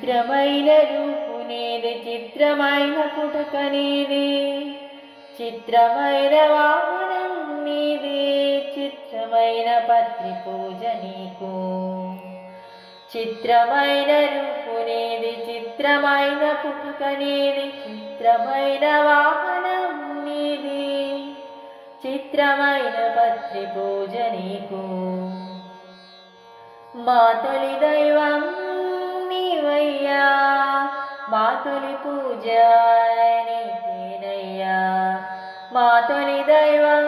చిత్రమైన రూపునేది చిత్రమైన పుటకనేది చిత్రమైన వాహనం నీది చిత్రమైన పత్రి పూజ నీకు. చిత్రమైన రూపునేది చిత్రమైన పుటకనేది చిత్రమైన వాహనం నీది చిత్రమైన పత్రి పూజ నీకు. మా తొలి దైవం నీవయ్యా మా తొలి పూజ నీకేనయ్యా మా తొలి దైవం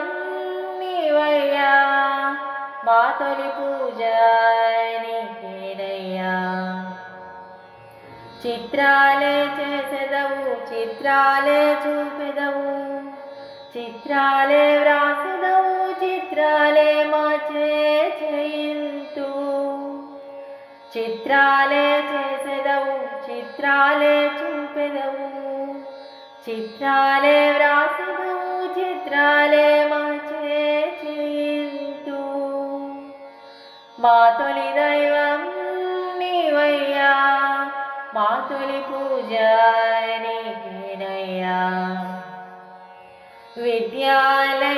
నీవయ్యా మా తొలి పూజ నీకేనయ్యా చిత్రాలే చేసెదవు చిత్రాలే చూపెదవు చిత్రాలే వ్రాసెదవు చిత్రాలే చేసెదవు చిత్రాలే చూపెదవు. చిత్రాలే వ్రాసెదవు చిత్రాలే మార్చే చేయింతు. మా తొలి దైవం నీవయ్యా మా తొలి పూజ నీకేనయ్యా. విద్యాలయ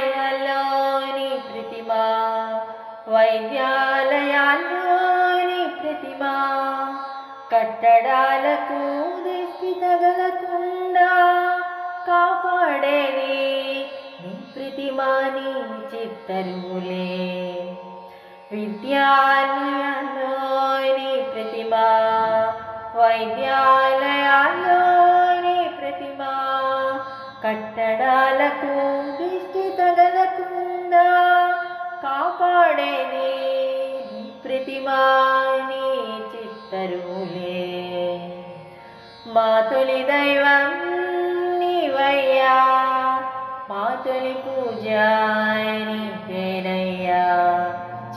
కట్టడాలకు దృష్టి తగలకుండా కాపాడేది ప్రతిమాని చిత్తరులే నీ విద్యాలయాల్లోని ప్రతిమ వైద్యాలయాల్లోని ప్రతిమ కట్టడాలకు దృష్టి తగలకుండా కాపాడేది ప్రతిమా మా తొలి దైవం నీవయ్యా. మా తొలి పూజ నీకేనయ్యా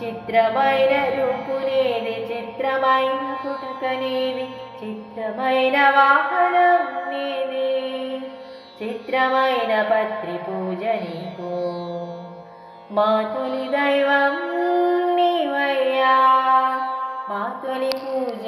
చిత్రమైన రూపునేది చిత్రమైన పుట్టుకనేది చిత్రమైన వాహనం నేది చిత్రమైన పత్రి పూజ నీకు. మా తొలి దైవం నీవయ్యా. మా తొలి పూజ